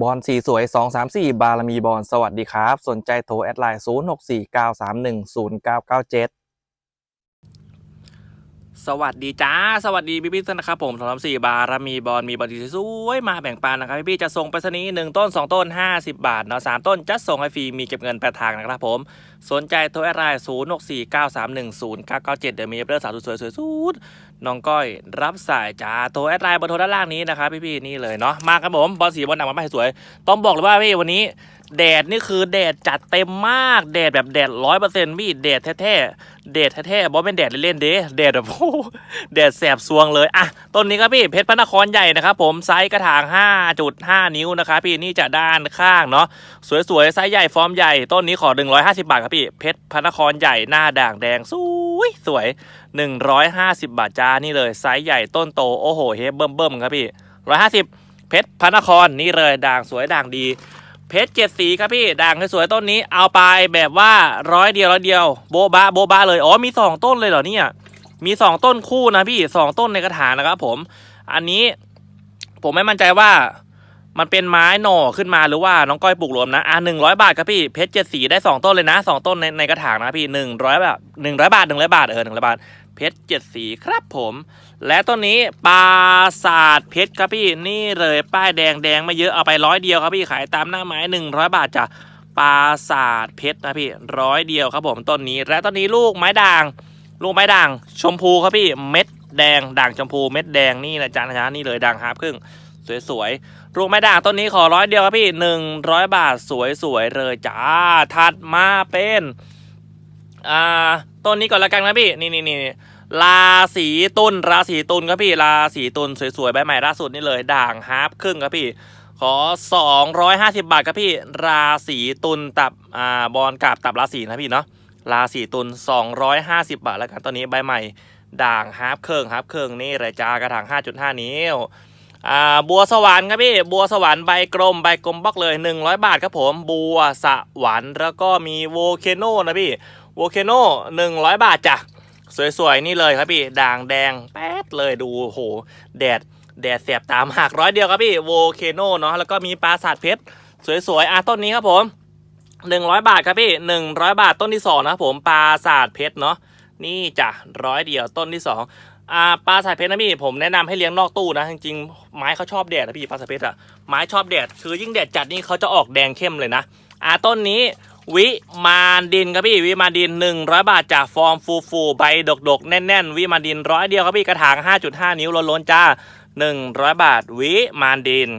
บอลสีสวย 234 บารมีบอลสวัสดีครับ สนใจโทรแอดไลน์ 0649310997 สวัสดีจ้า สวัสดีพี่พี่ท่านนะครับผมสำหรับสี่บารมีบอลมีบอลที่สวยมาแบ่งปันนะครับ พี่พี่จะส่งไปสนีหนึ่งต้น 2 ต้น 50 บาทเนาะสามต้นจะส่งให้ฟรีมีเก็บเงินแปดทางนะครับผม สนใจโทรแอดไลน์ 0649310997 เดี๋ยวมีเบอร์สาวสวยสวยสุดน้องก้อยรับสายจ้าโทรแอดไลน์เบอร์โทรด้านล่างนี้นะครับพี่ๆนี่เลยเนาะมาครับผมบอลสีบอลหนักมาให้สวย ต้องบอกเลยว่าพี่วันนี้ แดดนี่คือแดดจัดเต็มมากแดดแบบแดดร้อยเปอร์เซ็นต์พี่แดดแท้ๆแดดแท้ๆบอสเป็นแดดเล่นๆเด้แดดแบบโอ้โหแดดแสบซวงเลยอะต้นนี้ครับพี่เพชรพระนครใหญ่นะครับผมไซส์กระถาง 5.5 นิ้วนะครับพี่นี่จะด้านข้างเนาะสวยๆไซส์ใหญ่ฟอร์มใหญ่ต้นนี้ขอ 150 บาทครับพี่เพชรพระนครใหญ่หน้าด่างแดงสวยสวย 150 บาทจ้านี่เลยไซส์ใหญ่ต้นโตโอ้โหเฮเบิ่มเบิ่มครับพี่150 เพชรพระนครนี่เลยด่างสวยด่างดี เพชรเจ็ดสีครับพี่ด่างสวยต้นนี้เอาไปแบบว่าร้อยเดียวร้อยเดียว โบบะโบบะเลยอ๋อมีสองต้นเลยเหรอเนี่ยมีสองต้นคู่นะพี่สองต้นในกระถางนะครับผม อันนี้ผมไม่มั่นใจว่ามันเป็นไม้หน่อขึ้นมาหรือว่าน้องก้อยปลูกรวมนะอะหนึ่งร้อยบาทครับพี่เพชรเจ็ดสีได้สองต้นเลยนะสองต้นในในกระถางนะพี่หนึ่งร้อยบาทหนึ่งร้อยบาทหนึ่งร้อยบาทเออหนึ่งร้อยบาท เพชรเจ็ดสีครับผม และต้นนี้ปราสาทเพชรครับพี่นี่เลยป้ายแดงแดงไม่เยอะเอาไปร้อยเดียวครับพี่ขายตามหน้าไม้หนึ่งร้อยบาทจ้ะปราสาทเพชรนะพี่ร้อยเดียวครับผมต้นนี้ และต้นนี้ลูกไม้ด่าง ลูกไม้ด่าง ชมพูครับพี่เม็ดแดงด่างชมพูเม็ดแดงนี่นะจ๊ะนะจ๊ะนี่เลยด่างฮาร์ปครึ่งสวยๆลูกไม้ด่างต้นนี้ขอร้อยเดียวครับพี่หนึ่งร้อยบาทสวยๆ เลยจ้า ถัดมาเป็น อ่า ต้นนี้ก่อนละกันนะพี่นี่นี่นี่ราศีตุลราศีตุลครับพี่ราศีตุลสวยๆใบใหม่ล่าสุดนี่เลย ด่างฮาร์ปครึ่งครับพี่ ขอ 250 บาทครับพี่ ราศีตุลตับอ่าบอลกับตับราศีนะพี่เนาะราศีตุล250 บาทแล้วกันตอนนี้ใบใหม่ ด่างฮาร์ปครึ่งฮาร์ปครึ่งนี่เลยจ้ากระถาง 5.5 นิ้วอ่าบัวสวรรค์ครับพี่บัวสวรรค์ใบกลมใบกลมบล็อกเลย 100 บาทครับผม บัวสวรรค์แล้วก็มีโวเคโนนะพี่ โวเคโน100บาทจ้ะ สวยๆ นี่เลยครับพี่ ด่างแดงแป๊ดเลยดูโห แดด แดดแสบตามหักร้อยเดียวครับพี่โวเคโน่เนาะแล้วก็มีปราสาทเพชร สวยๆ อะต้นนี้ครับผมหนึ่งร้อยบาทครับพี่หนึ่งร้อยบาทต้นที่สองนะครับผมปราสาทเพชรเนาะนี่จ้ะร้อยเดียวต้นที่สองอ่าปลาสาทเพชรนะพี่ผมแนะนำให้เลี้ยงนอกตู้นะจริงๆไม้เขาชอบแดดนะพี่ปลาสาทเพชรอะไม้ชอบแดดคือยิ่งแดดจัดนี่เขาจะออกแดงเข้มเลยนะอ่าต้นนี้ วิมานดินครับพี่วิมานดิน 100 บาทจากฟอร์มฟูฟูใบดกดกๆ แน่นๆ วิมานดินร้อยเดียวครับพี่กระถาง 5.5 นิ้วล้นๆจ้า 100 บาทวิมานดิน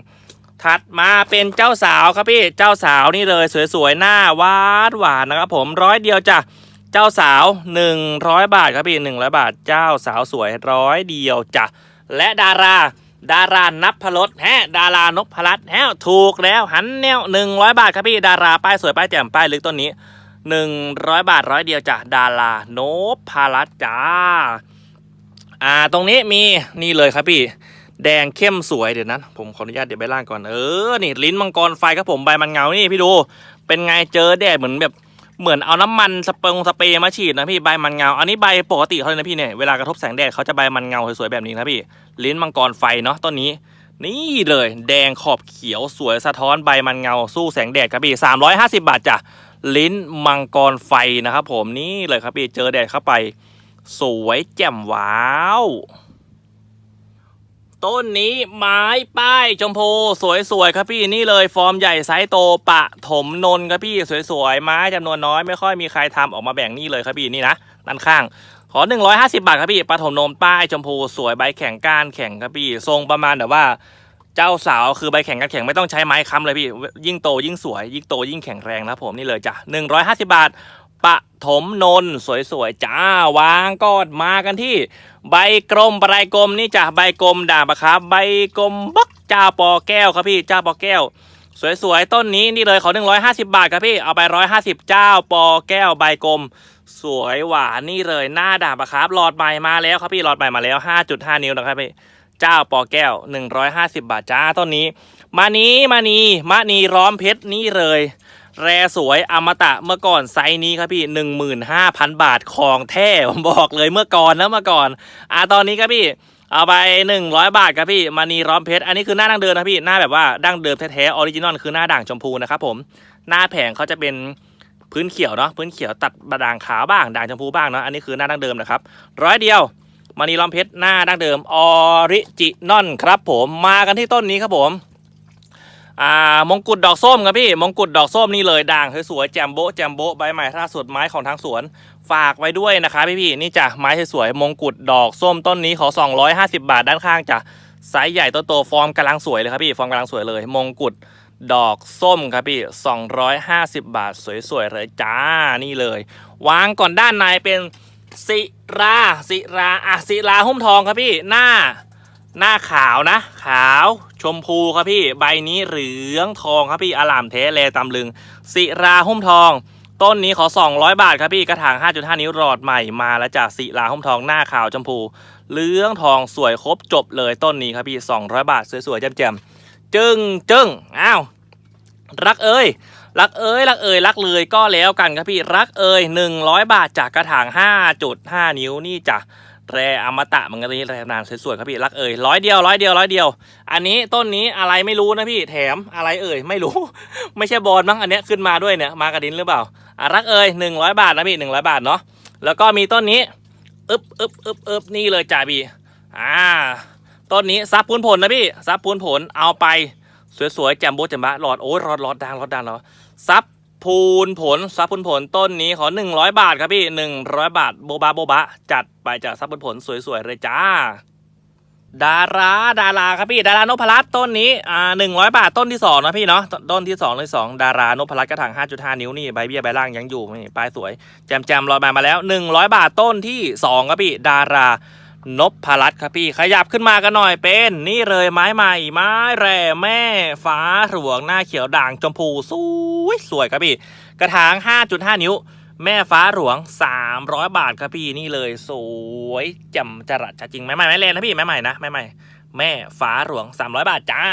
ถัดมาเป็นเจ้าสาวครับพี่เจ้าสาวนี่เลยสวยๆหน้าหวานหวานนะครับผมร้อยเดียวจ้ะเจ้าสาว 100 บาทครับพี่100 บาทเจ้าสาวสวยร้อยเดียวจ้ะและดารา ดารานับพลดแฮะดารานพรัตแฮะถูกแล้วหันแนวหนึ่งร้อยบาทครับพี่ดาราป้ายสวยป้ายแจ่มป้ายลึกต้นนี้หนึ่งร้อยบาทร้อยเดียวจ้ะดารานพรัตจ้าอ่าตรงนี้มีนี่เลยครับพี่ แดงเข้มสวยเดี๋ยวนะผมขออนุญาตเดี๋ยวไปล่างก่อนเออนี่ลิ้นมังกรไฟครับผมใบมันเงานี่พี่ดู เป็นไงเจอแดดเหมือนแบบ เหมือนเอาน้ำมันสเปรงสเปรย์มาฉีดนะพี่ใบมันเงา อันนี้ใบปกติเขาเลยนะพี่เนี่ยเวลากระทบแสงแดดเขาจะใบมันเงาสวยๆแบบนี้นะพี่ ลิ้นมังกรไฟเนาะต้นนี้ นี่เลย แดงขอบเขียวสวยสะท้อนใบมันเงาสู้แสงแดดครับพี่350บาทจ้ะลิ้นมังกรไฟนะครับผมนี่เลยครับพี่เจอแดดเข้าไป สวยแจ่มว้าว ต้นนี้ไม้ป้ายชมพูสวยๆครับพี่นี่เลยฟอร์มใหญ่ไซส์โตปะถมนนครับพี่สวยๆไม้จำนวนน้อยไม่ค่อยมีใครทำออกมาแบ่งนี่เลยครับพี่นี่นะด้านข้าง ขอ 150 บาทครับพี่ปฐมนมป้ายชมพูสวยใบแข็งก้านแข็งครับพี่ทรงประมาณแบบว่าเจ้าสาวคือใบแข็งก้านแข็งไม่ต้องใช้ไม้ค้ำเลยพี่ ยิ่งโตยิ่งสวย ยิ่งโตยิ่งแข็งแรงนะผมนี่เลยจ้ะ150 บาท ปฐมนนสวยๆจ้าวางกอดมากันที่ ใบกลมใบกลมนี่จ้ะใบกลมด่างปะครับ ใบกลมบักจ้าปอแก้วครับพี่จ้าปอแก้ว สวยๆต้นนี้นี่เลยขอ150 บาทครับพี่เอาไป 150 เจ้าปอแก้วใบกลม สวยหวานนี่เลยหน้าด่างปะครับหลอดใหม่มาแล้วครับพี่หลอดใหม่มาแล้ว 5.5 นิ้วนะครับพี่เจ้าปอแก้ว 150 บาทจ้าต้นนี้ มานี้มานีมานีร้อมเพชรนี่เลย แรสวยอมตะเมื่อก่อนไซส์นี้ครับพี่15,000บาทของแท้ผมบอกเลยเมื่อก่อนนะเมื่อก่อน อ่าตอนนี้ครับพี่เอาไปหนึ่งร้อยบาทครับพี่มานีร้อมเพชรอันนี้คือหน้าดั้งเดิมนะพี่หน้าแบบว่าดั้งเดิมแท้ๆออริจินอลคือหน้าด่างชมพูนะครับผมหน้าแผงเขาจะเป็นพื้นเขียวเนาะพื้นเขียวตัดบด่างขาวบ้างด่างชมพูบ้างเนาะอันนี้คือหน้าดั้งเดิมนะครับร้อยเดียวมานีร้อมเพชรหน้าดั้งเดิมออริจินอลครับผมมากันที่ต้นนี้ครับผม อ่ามงกุฎดอกส้มครับพี่มงกุฎดอกส้มนี่เลยด่างสวยๆแจมโบแจมโบใบใหม่ล่าสุดไม้ของทางสวน ฝากไว้ด้วยนะคะพี่พี่ๆนี่จ้ะไม้สวยๆมงกุฎดอกส้มต้นนี้ขอ 250 บาทด้านข้างจ้ะไซส์ใหญ่โตๆฟอร์มกำลังสวยเลยครับพี่ฟอร์มกำลังสวยเลย มงกุฎดอกส้มครับพี่ 250 บาทสวยๆเลยจ้านี่เลย วางก่อนด้านในเป็นศิราศิราอะศิราหุ้มทองครับพี่หน้า หน้าขาวนะ ขาวชมพูครับพี่ใบนี้เหลืองทองครับพี่อลามเทเลตำลึงศิราหุ้มทอง ต้นนี้ขอ 200 บาทครับพี่กระถาง 5.5 นิ้วหลอดใหม่มาแล้วจากศิลาหุ้มทองหน้าขาวชมพูเหลืองทองสวยครบจบเลยต้นนี้ครับพี่ 200 บาทสวยๆแจ่มๆจึงจึงอ้าวรักเอ้ยรักเอ้ยรักเอ้ยรักเลยก็แล้วกันครับพี่รักเอ้ย100 บาทจากกระถาง 5.5 นิ้วนี่จ้ะ แรอมตะมันก็นี้แรนานสวยๆครับพี่รักเอ่ยร้อยเดียวร้อยเดียวร้อยเดียว อันนี้ต้นนี้อะไรไม่รู้นะพี่แถมอะไรเอ่ยไม่รู้ ไม่ใช่บอลมั้งอันเนี้ยขึ้นมาด้วยเนี่ยมากระดินหรือเปล่ารักเอ่ยหนึ่งร้อยบาทนะพี่หนึ่งร้อยบาทเนาะแล้วก็มีต้นนี้อึบอึบอึบอึบนี่เลยจ่าพี่อ่าต้นนี้ซับพูนผลนะพี่ซับพูนผลเอาไปสวยๆแจมโบแจมบะหลอดโอ้ยรอดรอดดังรอดดังเนาะซับ พูนผลซับพูนผลต้นนี้ขอ 100 บาทครับพี่ 100 บาทโบบาโบบะ จัดไปจากซับพูนผลสวยๆเลยจ้า ดาราดาราครับพี่ ดารานพรัตต้นนี้อ่าหนึ่งร้อยบาทต้นที่สองนะพี่เนาะต้นที่สองเลยสองดารานพรัตกระถางห้าจุดห้านิ้วนี่ใบเบี้ยใบล่างยังอยู่นี่ปลายสวยแจมแจมๆรอยมามาแล้วหนึ่งร้อยบาทต้นที่สองครับพี่ ดาราน นบพรัตครับพี่ขยับขึ้นมากันหน่อยเป็น นี่เลยไม้ใหม่ ไม้แร่แม่ ฟ้าหลวงหน้าเขียวด่างชมพูสวยสวยครับพี่ กระถาง 5.5 นิ้ว แม่ฟ้าหลวง 300 บาทครับพี่นี่เลยสวยจ่มจรัสจริงไหมใหม่ไม่เลนนะพี่ไม่ใหม่นะไม่ใหม่แม่ฟ้าหลวง 300 บาทจ้า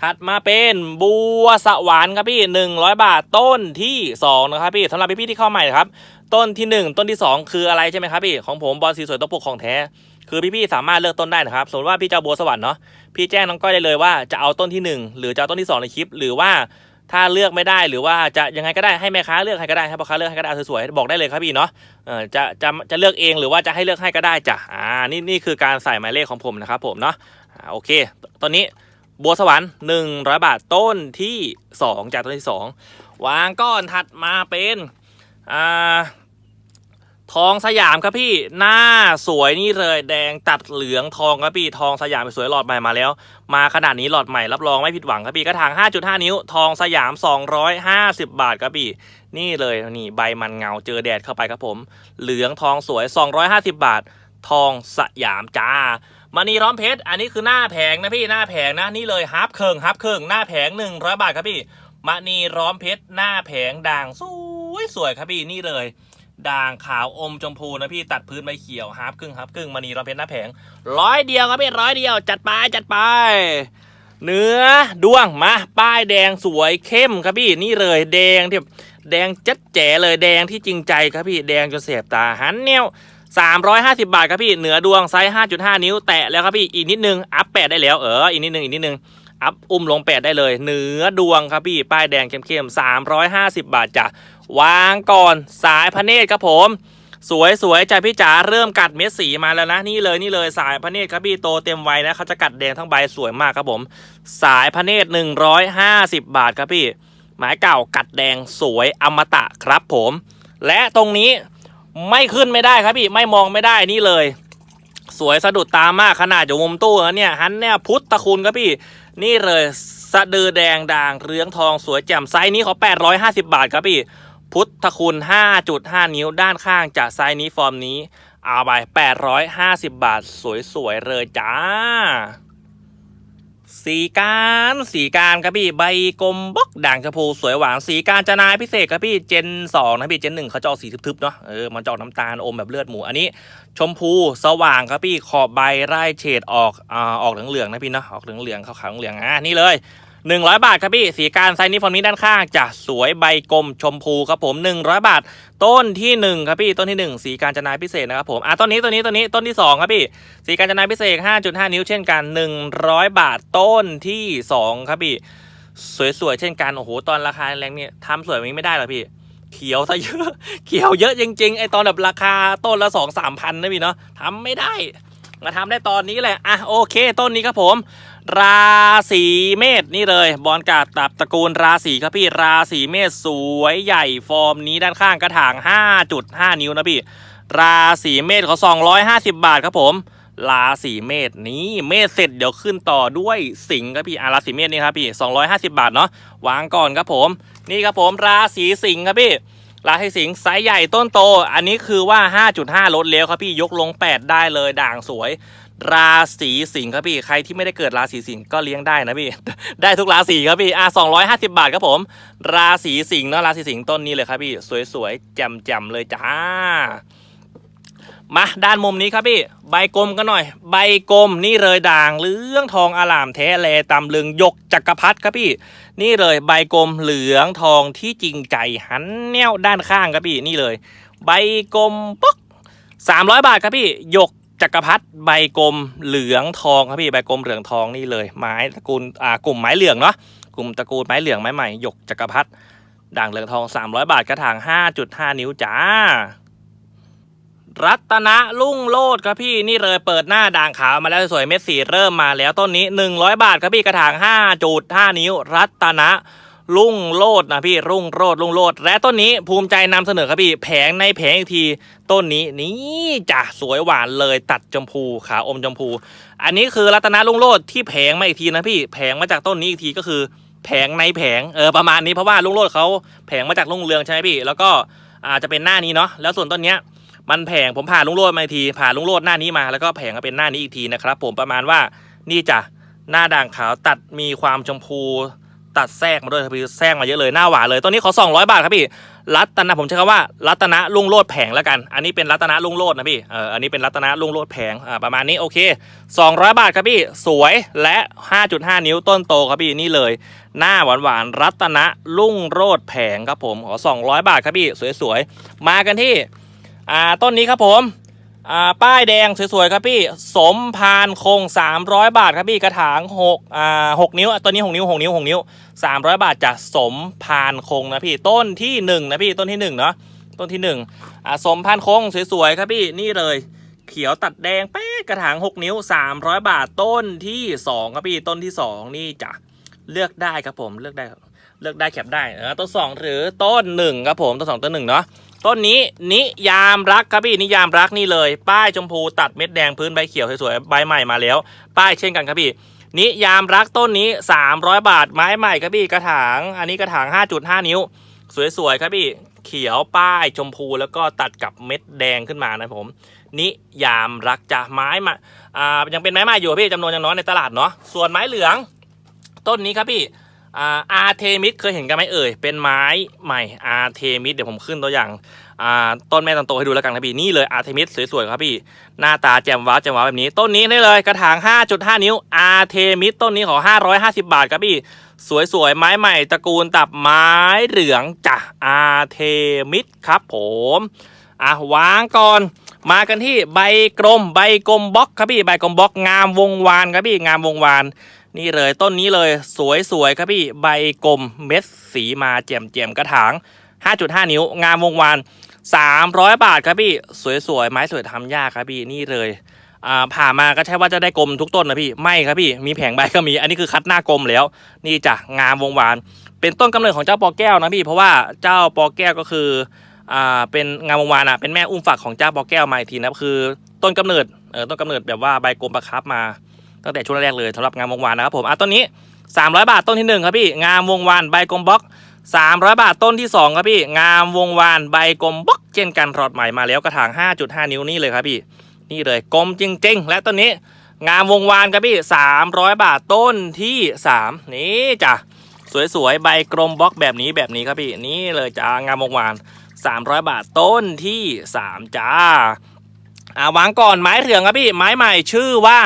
ถัดมาเป็นบัวสวรรค์ครับพี่ 100 บาทต้นที่ 2 นะครับพี่สำหรับพี่ๆที่เข้าใหม่นะครับ ต้นที่ 1 ต้นที่ 2 คืออะไรใช่ไหมครับพี่ ของผมบอลสีสวยตัวปกของแท้ คือพี่ๆสามารถเลือกต้นได้นะครับ สมมติว่าพี่จะเอาบัวสวรรค์เนาะ พี่แจ้งน้องก้อยได้เลยว่าจะเอาต้นที่ 1 หรือจะเอาต้นที่ 2 ในคลิป หรือว่าถ้าเลือกไม่ได้หรือว่าจะยังไงก็ได้ให้แม่ค้าเลือกให้ก็ได้ให้พ่อค้าเลือกให้ก็ได้สวยๆบอกได้เลยครับพี่เนาะจะจะจะเลือกเองหรือว่าจะให้เลือกให้ก็ได้จ้ะอ่านี่นี่คือการใส่หมายเลขของผมนะครับผมเนาะอ่าโอเค ตอนนี้บัวสวรรค์100บาทต้นที่2จากต้นที่2วางก้อนถัดมาเป็นอ่า ทองสยามครับพี่หน้าสวยนี่เลยแดงตัดเหลืองทองครับพี่ทองสยามสวยหลอดใหม่มาแล้ว มาขนาดนี้หลอดใหม่รับรองไม่ผิดหวังครับพี่กระถาง 5.5 นิ้ว ทองสยาม 250 บาทครับพี่ นี่เลยนี่ใบมันเงาเจอแดดเข้าไปครับผม เหลืองทองสวย 250 บาท ทองสยามจ้ามานีร้อมเพชรอันนี้คือหน้าแผงนะพี่หน้าแผงนะนี่เลยฮับเคิงฮับเคิงหน้าแผง100บาทครับพี่มณีร้อมเพชรหน้าแผงด่างสวยสวยครับพี่นี่เลย ด่างขาวอมชมพูนะพี่ตัดพื้นใบเขียวฮาร์ปครึ่งฮาร์ปครึ่งมณีเราเพชรหน้าแผงร้อยเดียวครับพี่ร้อยเดียว จัดไปจัดไป เนื้อดวงมาป้ายแดงสวยเข้มครับพี่นี่เลยแดงที่แดงจัดแจ๋เลยแดงที่จริงใจครับพี่แดงจนเสียบตาหันเนี่ยว350 บาทครับพี่เหนือดวงไซส์5.5 นิ้วแตะแล้วครับพี่อีกนิดนึงอัพแปดได้แล้วเอออีกนิดนึงอีกนิดนึงอัพอุ้มลงแปดได้เลยเหนือดวงครับพี่ป้ายแดงเข้มๆ350 บาทจ้ะ วางก่อนสายพระเนตรครับผม สวยสวยใจพี่จ๋าเริ่มกัดเม็ดสีมาแล้วนะนี่เลยนี่เลยสายพระเนตรครับพี่โตเต็มวัยนะเขาจะกัดแดงทั้งใบสวยมากครับผม สายพระเนตร150 บาทครับพี่ หมายเก่ากัดแดงสวยอมตะครับผม และตรงนี้ไม่ขึ้นไม่ได้ครับพี่ไม่มองไม่ได้นี่เลย สวยสะดุดตามากขนาดอยู่มุมตู้นะเนี่ยฮันเนี่ยพุทธคุณครับพี่ นี่เลยสะดือแดงด่างเรืองทองสวยแจ่มไซส์นี้เขา850 บาทครับพี่ พุทธคุณ 5.5 นิ้วด้านข้างจากไซส์นี้ฟอร์มนี้ เอาไป 850 บาท สวยๆเลยจ้า สีการสีการครับพี่ใบกลมบล็อกด่างชมพูสวยหวานสีการจนายพิเศษครับพี่เจน2นะพี่เจนหนึ่งเขาจะอสีทึบๆเนาะเออมันจะอกน้ำตาลอมแบบเลือดหมูอันนี้ ชมพูสว่างครับพี่ขอบใบไร่เฉดออกอ่าออกเหลืองๆนะพี่เนาะออกเหลืองๆขาวๆเหลืองอะนี่เลย 100 บาทครับพี่สีการไซส์นี้ฟอนต์นี้ด้านข้างจะสวยใบกลมชมพูครับผม 100 บาท ต้นที่ 1 ครับพี่ต้นที่ 1 สีการจนาพิเศษนะครับผมอะต้นนี้ต้นนี้ต้นนี้ต้นที่ 2 ครับพี่ สีการจนาพิเศษ 5.5 นิ้วเช่นกัน 100 บาทต้นที่ 2 ครับพี่ สวยๆเช่นกันโอ้โหตอนราคาแรงเนี่ยทำสวยแบบนี้ไม่ได้หรอพี่เขียวซะเยอะเขียวเยอะจริงๆไอตอนแบบราคาต้นละสองสามพันนะพี่เนาะทำไม่ได้มาทำได้ตอนนี้แหละอะโอเค ต้นนี้ครับผม ราศีเมษนี่เลย บอลกาดตับตระกูลราศีครับพี่ราศีเมษสวยใหญ่ฟอร์มนี้ด้านข้างกระถาง 5.5 นิ้วนะพี่ ราศีเมษเขา250 บาทครับผม ราศีเมษนี้เมษเสร็จเดี๋ยวขึ้นต่อด้วยสิงห์ครับพี่อะราศีเมษนี่ครับพี่ 250 บาทเนาะวางก่อนครับผม นี่ครับผมราศีสิงห์ครับพี่ราศีสิงห์ไซส์ใหญ่ต้นโต อันนี้คือว่า 5.5 ลดแล้วครับพี่ยกลง 8 ได้เลยด่างสวย ราศีสิงห์ครับพี่ ใครที่ไม่ได้เกิดราศีสิงห์ก็เลี้ยงได้นะพี่ ได้ทุกราศีครับพี่ อะ250บาทครับผม ราศีสิงห์เนาะ ราศีสิงห์ต้นนี้เลยครับพี่ สวยๆแจ่มๆเลยจ้า มาด้านมุมนี้ครับพี่ ใบกลมกันหน่อย ใบกลมนี่เลยด่างเหลืองทองอลามแท้แลตำลึงยกจักรพรรดิครับพี่ นี่เลยใบกลมเหลืองทองที่จริงใจหันแนวด้านข้างครับพี่ นี่เลย ใบกลมป๊กสามร้อยบาทครับพี่หยก จักรพรรดิใบกลมเหลืองทองครับพี่ใบกลมเหลืองทองนี่เลยไม้ตระกูลอ่ากลุ่มไม้เหลืองเนาะกลุ่มตระกูลไม้เหลืองไม้ใหม่หยกจักรพรรดิด่างเหลืองทอง 300 บาทกระถาง 5.5 นิ้วจ้า รัตนะลุ่งโลดครับพี่นี่เลยเปิดหน้าด่างขาวมาแล้วสวยเม็ดสีเริ่มมาแล้วต้นนี้ 100 บาทครับพี่กระถาง 5.5 นิ้ว รัตนะ ลุ่งโลดนะพี่รุ่งโรดรุ่งโลดและต้นนี้ภูมิใจนำเสนอครับพี่แผงในแผงอีกทีต้นนี้นี่จ้ะสวยหวานเลยตัดชมพูขาอมชมพู อันนี้คือรัตนะลุ่งโลดที่แผงมาอีกทีนะพี่แผงมาจากต้นนี้อีกทีก็คือ แผงในแผงเออประมาณนี้เพราะว่าลุ่งโลดเขาแผงมาจากลุ่งเรืองใช่ไหมพี่ แล้วก็อาจจะเป็นหน้านี้เนาะแล้วส่วนต้นเนี้ยมันแผงผมผ่าลุงโรดมาอีกทีผ่าลุงโรดหน้านี้มาแล้วก็แผงมาเป็นหน้านี้อีกทีนะครับผมประมาณว่านี่จ้ะหน้าด่างขาวตัดมีความชมพู ตัดแทรกมาด้วยครับพี่แทรกมาเยอะเลยหน้าหวานเลยต้นนี้ขอ 200 บาทครับพี่รัตนะผมใช้คำว่า รัตนะลุงโรดแผงแล้วกัน อันนี้เป็นรัตนะลุงโรดนะพี่เอออันนี้เป็นรัตนะลุงโรดแผงอ่าประมาณนี้โอเค 200 บาทครับพี่สวยและ 5.5 นิ้วต้นโตครับพี่นี่เลย หน้าหวานหวานรัตนะลุงโรดแผงครับผมขอ 200 บาทครับพี่สวยๆมากันที่อ่าต้นนี้ครับผม อ่าป้ายแดงสวยๆครับพี่สมพานคง 300 บาทครับพี่กระถาง6อ่า6นิ้วอะต้นนี้ 6 นิ้ว 6 นิ้ว 6 นิ้ว 300 บาทจากสมพานคงนะพี่ต้นที่1นะพี่ต้นที่1เนาะต้นที่1อ่าสมพานคงสวยๆครับพี่นี่เลย เขียวตัดแดงเป๊ะกระถาง 6 นิ้ว 300 บาทต้นที่2ครับพี่ต้นที่ 2 นี่จ้ะเลือกได้ครับผมเลือกได้เลือกได้แคปได้เออต้นสองหรือต้นหนึ่งครับผมต้นสองต้นหนึ่งเนาะ ต้นนี้นิยามรักครับพี่นิยามรักนี่เลย ป้ายชมพูตัดเม็ดแดงพื้นใบเขียวสวยๆใบใหม่มาแล้ว ป้ายเช่นกันครับพี่นิยามรักต้นนี้ 300 บาทไม้ใหม่ครับพี่กระถาง อันนี้กระถาง 5.5 นิ้ว สวยๆครับพี่เขียวป้ายชมพูแล้วก็ตัดกับเม็ดแดงขึ้นมานะผม นิยามรักจะไม้มาอ่ายังเป็นไม้ใหม่อยู่พี่จำนวนยังน้อยในตลาดเนาะส่วนไม้เหลือง ต้นนี้ครับพี่ อาร์เทมิสเคยเห็นกันไหมเอ่ย เป็นไม้ใหม่อาร์เทมิสเดี๋ยวผมขึ้นตัวอย่างต้นแม่ต้นโตให้ดูแล้วกันครับพี่ นี่เลยอาร์เทมิสสวยๆครับพี่ หน้าตาแจ่มว้าวแจ่มว้าวแบบนี้ ต้นนี้นี่เลยกระถาง 5.5 นิ้วอาร์เทมิสต้นนี้ขอ 550 บาทครับพี่ สวยๆ ไม้ใหม่ตระกูลตับไม้เหลืองจ้ะอาร์เทมิสครับผมอะวางก่อนมากันที่ใบกลมใบกลมบล็อกครับพี่ใบกลมบล็อกงามวงวานครับพี่งามวงวาน นี่เลยต้นนี้เลยสวยๆครับพี่ใบกลมเม็ดสีมาแจ่มๆกระถาง 5.5 นิ้ว งามวงวาน 300 บาทครับพี่สวยๆไม้สวยทำยากครับพี่นี่เลยผ่ามาก็ใช่ว่าจะได้กลมทุกต้นนะพี่ไม่ครับพี่มีแผงใบก็มีอันนี้คือคัดหน้ากลมแล้ว นี่จ้ะงามวงวาน เป็นต้นกำเนิดของเจ้าปอแก้วนะพี่เพราะว่าเจ้าปอแก้วก็คืออ่าเป็นงามวงวานอะเป็นแม่อุ้มฝักของเจ้าปอแก้วมาอีกทีนะคือ ต้นกำเนิดเออต้นกำเนิดแบบว่าใบกลมประครับมา ตั้งแต่ช่วงแรกเลยสำหรับงามวงวานนะครับผมอะต้นนี้ 300 บาทต้นที่หนึ่งครับพี่งามวงวานใบกลมบล็อก300 บาทต้นที่สองครับพี่งามวงวานใบกลมบล็อกเช่นกันรอดใหม่มาแล้วกระถาง 5.5 นิ้วนี่เลยครับพี่ นี่เลยกลมจริง ๆ และต้นนี้ งามวงวานครับพี่ 300 บาทต้นที่ 3 นี่จ้ะสวยๆใบกลมบล็อกแบบนี้แบบนี้ครับพี่นี่เลยจ้างามวงวาน 300 บาทต้นที่ 3 จ้าอ่าวางก่อนไม้เหลืองครับพี่ไม้ใหม่ชื่อว่า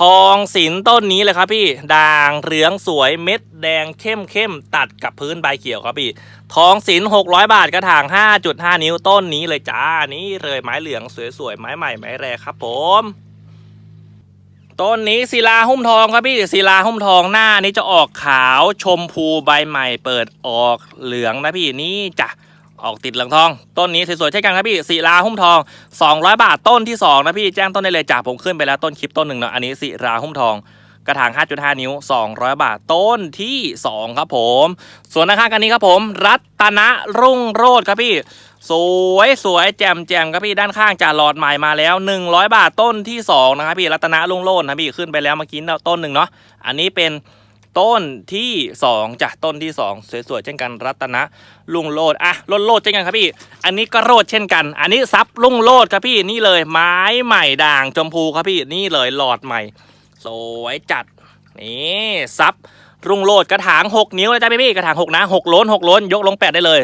ทองสินต้นนี้เลยครับพี่ ด่างเหลืองสวยเม็ดแดงเข้มเข้มตัดกับพื้นใบเขียวครับพี่ ทองสิน600 บาทกระถาง 5.5 นิ้วต้นนี้เลยจ้า นี่เลยไม้เหลืองสวยๆ ไม้ใหม่ไม้แรครับผมต้นนี้ศิลาหุ้มทองครับพี่ศิลาหุ้มทองหน้านี้จะออกขาวชมพูใบใหม่เปิดออกเหลืองนะพี่นี่จ้ะ ออกติดเหลืองทอง ต้นนี้สวยๆเช่นกันครับพี่ศิลาหุ้มทอง 200 บาทต้นที่ 2 นะพี่แจ้งต้นได้เลยจ้ะผมขึ้นไปแล้วต้นคลิปต้นหนึ่งเนาะอันนี้ศิลาหุ้มทองกระถาง 5.5 นิ้ว 200 บาท ต้นที่ 2 ครับผม ส่วนข้างกันนี้ครับผม รัตนรุ่งโรจน์ครับพี่ สวยสวยแจ่มแจ่มครับพี่ด้านข้างจะหลอดใหม่มาแล้ว 100 บาทต้นที่ 2 นะครับพี่ รัตนรุ่งโรจน์นะพี่ ขึ้นไปแล้วเมื่อกี้ต้นหนึ่งเนาะ อันนี้เป็น ต้นที่ 2จ้ะต้นที่ 2 สวยๆเช่นกันรัตนรุ่งโรจน์อะรุ่งโรจน์เช่นกันครับพี่ อันนี้ก็โรจน์เช่นกัน อันนี้ซับรุ่งโรจน์ครับพี่นี่เลยไม้ใหม่ด่างชมพูครับพี่นี่เลยหลอดใหม่ สวยจัดนี่ซับรุ่งโรดกระถาง 6 นิ้วนะจ๊ะพี่พี่กระถาง 6 นะ6ล้น6ล้นยกลงแปดได้เลย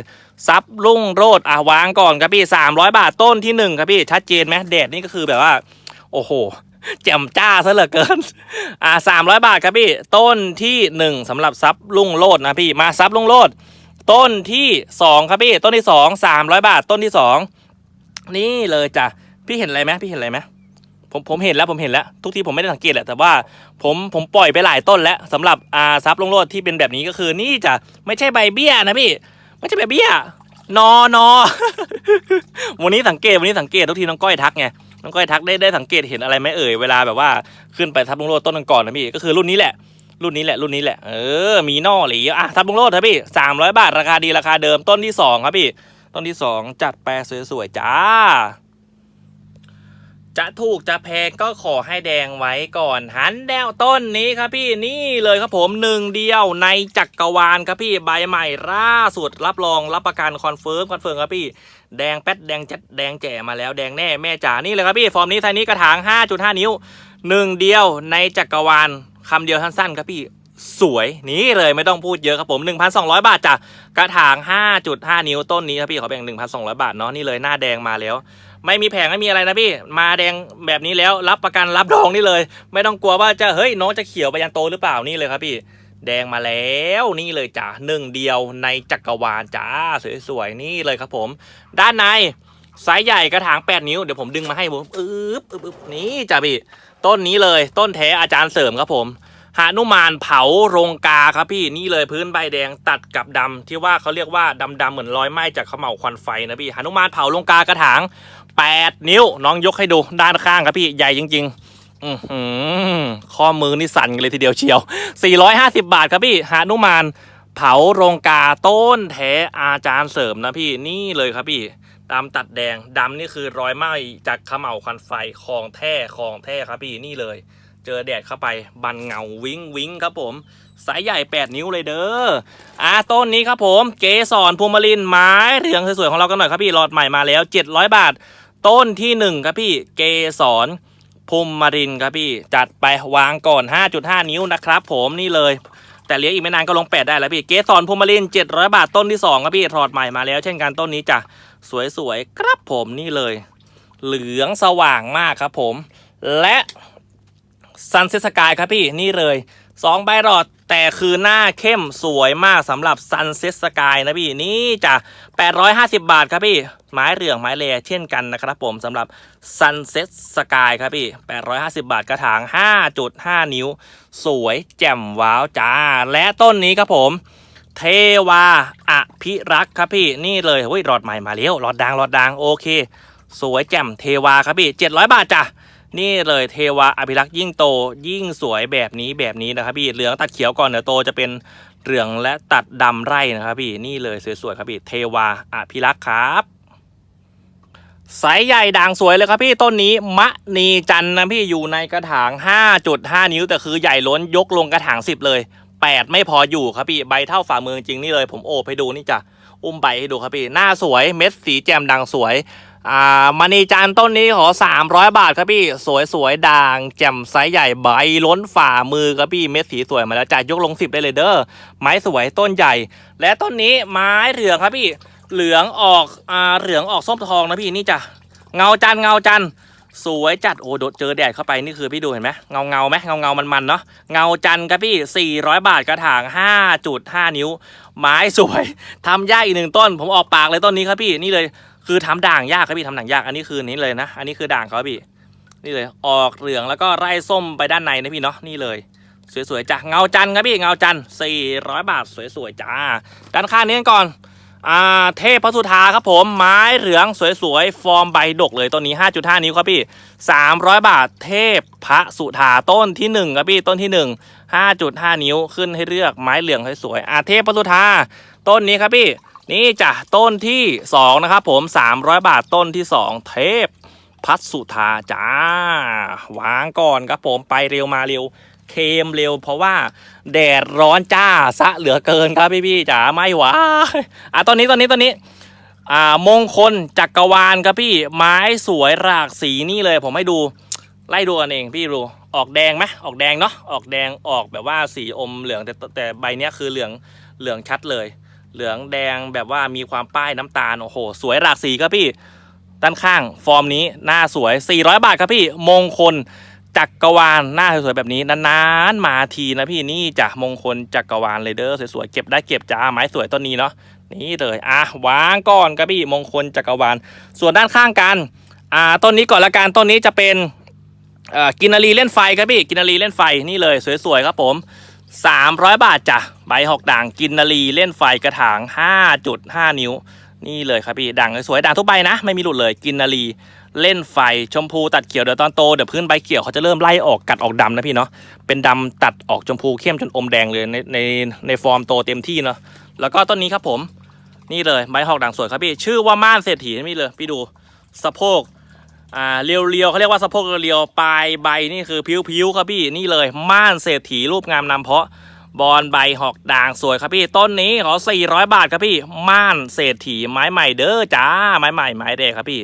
ซับรุ่งโรดอะวางก่อนครับพี่300 บาทต้นที่ 1 ครับพี่ ชัดเจนไหมแดดนี่ก็คือแบบว่า โอ้โห แจ่มจ้าซะเหลือเกิน อ่า300บาทครับพี่ ต้นที่1สำหรับซับรุ่งโรดนะพี่มาซับรุ่งโรดต้นที่2ครับพี่ ต้นที่2 300บาท ต้นที่2นี่เลยจ้ะ พี่เห็นอะไรไหมพี่เห็นอะไรไหมผมผมเห็นแล้วผมเห็นแล้ว ทุกทีผมไม่ได้สังเกตแหละแต่ว่าผมผมปล่อยไปหลายต้นแล้วสำหรับอาซับลงโลดที่เป็นแบบนี้ก็คือนี่จะไม่ใช่ใบเบี้ยนะพี่ ไม่ใช่ใบเบี้ยนอนอวันนี้สังเกตวันนี้สังเกตทุกทีน้องก้อยทักไง น้องก้อยทักได้ได้สังเกตเห็นอะไรไหมเอ่ยเวลาแบบว่าขึ้นไปทับลงโลดต้นก่อนนะพี่ก็คือรุ่นนี้แหละรุ่นนี้แหละรุ่นนี้แหละเออมีนอหลีอะทับลงโลดครับพี่สามร้อยบาทราคาดีราคาเดิมต้นที่สองครับพี่ ต้นที่สองจัดแปรสวยๆจ้า จะถูกจะแพงก็ขอให้แดงไว้ก่อน หันแดวต้นนี้ครับพี่นี่เลยครับผมหนึ่งเดียวในจักรวาลครับพี่ใบใหม่ล่าสุดรับรองรับประกันคอนเฟิร์มคอนเฟิร์มครับพี่ แดงแป๊ดแดงจัดแดงแจ๋มาแล้วแดงแน่แม่จ๋านี่เลยครับพี่ฟอร์มนี้ไซนี้กระถาง 5.5 นิ้วหนึ่งเดียวในจักรวาลคำเดียวสั้นๆครับพี่สวยนี่เลยไม่ต้องพูดเยอะครับผม 1,200 บาทจ้ะกระถาง 5.5 นิ้วต้นนี้ครับพี่ขอแบ่ง 1,200 บาทเนาะนี่เลยหน้าแดงมาแล้ว ไม่มีแผงไม่มีอะไรนะพี่ มาแดงแบบนี้แล้วรับประกันรับรองนี่เลย ไม่ต้องกลัวว่าจะเฮ้ยน้องจะเขียวไปยันโตหรือเปล่านี่เลยครับพี่ แดงมาแล้วนี่เลยจ้ะหนึ่งเดียวในจักรวาลจ้าสวยๆนี่เลยครับผม ด้านในไซส์ใหญ่กระถาง 8 นิ้ว เดี๋ยวผมดึงมาให้ผมอึ๊บอึ๊บอึ๊บนี่จ้ะพี่ ต้นนี้เลยต้นแท้อาจารย์เสริมครับผมหานุมานเผาโรงกาครับพี่นี่เลยพื้นใบแดงตัดกับดำที่ว่าเขาเรียกว่าดำๆเหมือนรอยไหม้จากขม่าวควันไฟนะพี่หานุมานเผาโรงกากระถาง 8 นิ้ว น้องยกให้ดูด้านข้างครับพี่ใหญ่จริง ๆข้อมือนี่สั่นกันเลยทีเดียวเชียว 450 บาทครับพี่ หานุมาน เผาโรงกาต้นแท้อาจารย์เสริมนะพี่ นี่เลยครับพี่ ดำตัดแดง ดำนี่คือรอยไหม้จากขม่าวควันไฟ ของแท้ของแท้ครับพี่ นี่เลย เจอแดดเข้าไป บันเงาวิ้งวิ้งครับผม สายใหญ่ 8 นิ้วเลยเด้อ อ่าต้นนี้ครับผม เกสรภูมิลินไม้เหลืองสวยๆของเรากันหน่อยครับพี่ หลอดใหม่มาแล้ว 700 บาท ต้นที่หนึ่งครับพี่เกสรภูมิมารินครับพี่จัดไปวางก่อน 5.5 นิ้วนะครับผมนี่เลย แต่เลี้ยงอีกไม่นานก็ลงแปดได้แล้วพี่เกสรภูมิมาริน 700 บาทต้นที่2ครับพี่ถอดใหม่มาแล้วเช่นกันต้นนี้จ้ะสวยๆครับผมนี่เลย เหลืองสว่างมากครับผม และซันเซสกายครับพี่นี่เลย 2ใบหลอดแต่คือหน้าเข้มสวยมากสำหรับซันเซสกายนะพี่ นี่จ้ะ850 บาทครับพี่ ไม้เหลืองไม้แลเช่นกันนะครับผมสำหรับ Sunset Sky ครับพี่ 850 บาทกระถาง 5.5 นิ้ว สวยแจ่มว้าวจ้า และต้นนี้ครับผม เทวาอภิรักษ์ครับพี่ นี่เลยเฮ้ยหลอดใหม่มาแล้วหลอดดังหลอดดังโอเค สวยแจ่มเทวาครับพี่ 700 บาทจ้ะ นี่เลยเทวาอภิรักษ์ยิ่งโตยิ่งสวยแบบนี้แบบนี้นะครับพี่เหลืองตัดเขียวก่อนเดี๋ยวโตจะเป็นเหลืองและตัดดำไร่นะครับพี่นี่เลยสวยๆครับพี่เทวาอภิรักษ์ครับสายใหญ่ด่างสวยเลยครับพี่ต้นนี้มะนีจันนะพี่อยู่ในกระถาง 5.5 นิ้วแต่คือใหญ่ล้นยกลงกระถาง 10 เลย 8 ไม่พออยู่ครับพี่ใบเท่าฝ่ามือจริงนี่เลย ผมโอบให้ดูนี่จ้ะอุ้มใบให้ดูครับพี่หน้าสวยเม็ดสีแจ่มด่างสวย อ่ามณีจันต้นนี้ขอ 300 บาทครับพี่สวยสวยๆ ด่าง แจ่มไซส์ใหญ่ใบล้นฝ่ามือครับพี่เม็ดสีสวยมาแล้วจ่ายยกลงสิบได้เลยเด้อไม้สวยต้นใหญ่ และต้นนี้ไม้เหลืองครับพี่ เหลืองออกอ่าเหลืองออกส้มทองนะพี่นี่จ้ะเงาจันเงาจันสวยจัดโอ้โดดเจอแดดเข้าไปนี่คือพี่ดูเห็นไหมเงาเงาไหมเงาเงามันมันๆเนาะเงาจันครับพี่ 400 บาทกระถาง 5.5 นิ้ว ไม้สวยทำยากอีกหนึ่งต้น ผมออกปากเลยต้นนี้ครับพี่นี่เลย คือทำด่างยากครับพี่ทำด่างยากอันนี้คือนี้เลยนะ อันนี้คือด่างครับพี่ นี่เลย ออกเหลืองแล้วก็ไร่ส้มไปด้านในนะพี่เนาะนี่เลย สวยๆจ้ะเงาจันครับพี่เงาจันทร์400บาทสวยๆจ้าด้านข้างนี้ก่อนอ่าเทพพระสุธาครับผมไม้เหลืองสวยๆฟอร์มใบดกเลยต้นนี้ 5.5 นิ้วครับพี่ 300 บาทเทพพระสุธาต้นที่1ครับพี่ต้นที่ 1 5.5 นิ้วขึ้นให้เลือกไม้เหลืองสวยๆอ่าเทพพระสุธาต้นนี้ครับพี่ นี่จ้ะต้นที่ 2 นะครับผม 300 บาทต้นที่ 2 เทพพัสสุธาจ้าวางก่อนครับผมไปเร็วมาเร็วเคมเร็ว เพราะว่าแดดร้อนจ้าซะเหลือเกินครับพี่ๆจ๋าไม่หวอะตอนนี้ตอนนี้ตอนนี้อ่ามงคลจักรวาลครับพี่ไม้สวยหลากสีนี่เลย ผมให้ดูไล่ดูกันเองพี่ดูออกแดงไหมออกแดงเนาะออกแดงออกแบบว่าสีอมเหลืองแต่แต่ใบเนี้ยคือเหลืองเหลืองชัดเลย เหลืองแดงแบบว่ามีความป้ายน้ำตาล โอ้โห สวยหลากสีครับพี่ ด้านข้างฟอร์มนี้หน้าสวย 400 บาทครับพี่ มงคลจักรวาลหน้าสวยๆแบบนี้นานๆมาทีนะพี่นี่จ้ะมงคลจักรวาลเลยเด้อสวยๆเก็บได้เก็บจ้าไม้สวยต้นนี้เนาะนี่เลยอะวางก่อนครับพี่มงคลจักรวาลส่วนด้านข้างกันอ่าต้นนี้ก่อนละกันต้นนี้จะเป็นอ่อกินนารีเล่นไฟครับพี่กินนารีเล่นไฟนี่เลยสวยๆครับผม 300 บาทจ้ะใบหอกด่างกินนารีเล่นไฟกระถาง 5.5 นิ้ว นี่เลยครับพี่ด่างสวยด่างทุกใบนะ ไม่มีหลุดเลยกินนารีเล่นไฟชมพูตัดเขียวเดี๋ยวตอนโตเดี๋ยวพื้นใบเขียวเขาจะเริ่มไล่ออกกัดออกดำนะพี่เนาะเป็นดำตัดออกชมพูเข้มจนอมแดงเลยในในในฟอร์มโตเต็มที่เนาะแล้วก็ต้นนี้ครับผม นี่เลยใบหอกด่างสวยครับพี่ ชื่อว่าม่านเศรษฐีนี่เลยพี่ดูสะโพก อ่าเรียวๆเขาเรียกว่าสะโพกเรียวปลายใบนี่คือผิวๆครับพี่นี่เลยม่านเศรษฐีรูปงามนำเพาะบอลใบหอกด่างสวยครับพี่ต้นนี้ขอ 400 บาทครับพี่ ม่านเศรษฐีไม้ใหม่เด้อจ้าไม้ใหม่ไม้แดงครับพี่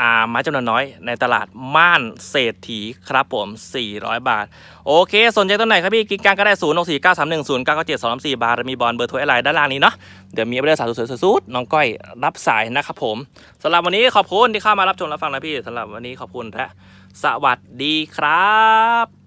อ่าไม้จำนวนน้อยในตลาดม่านเศรษฐีครับผม 400 บาท โอเค สนใจต้นไหนครับพี่กินการก็ได้ 064931099724 บาทมีบอลเบอร์โทรอะไรด้านล่างนี้เนาะ เดี๋ยวมีเบอร์สาวสวยสุดๆน้องก้อยรับสายนะครับผมสำหรับวันนี้ขอบคุณที่เข้ามารับชมรับฟังนะพี่สำหรับวันนี้ขอบคุณและสวัสดีครับ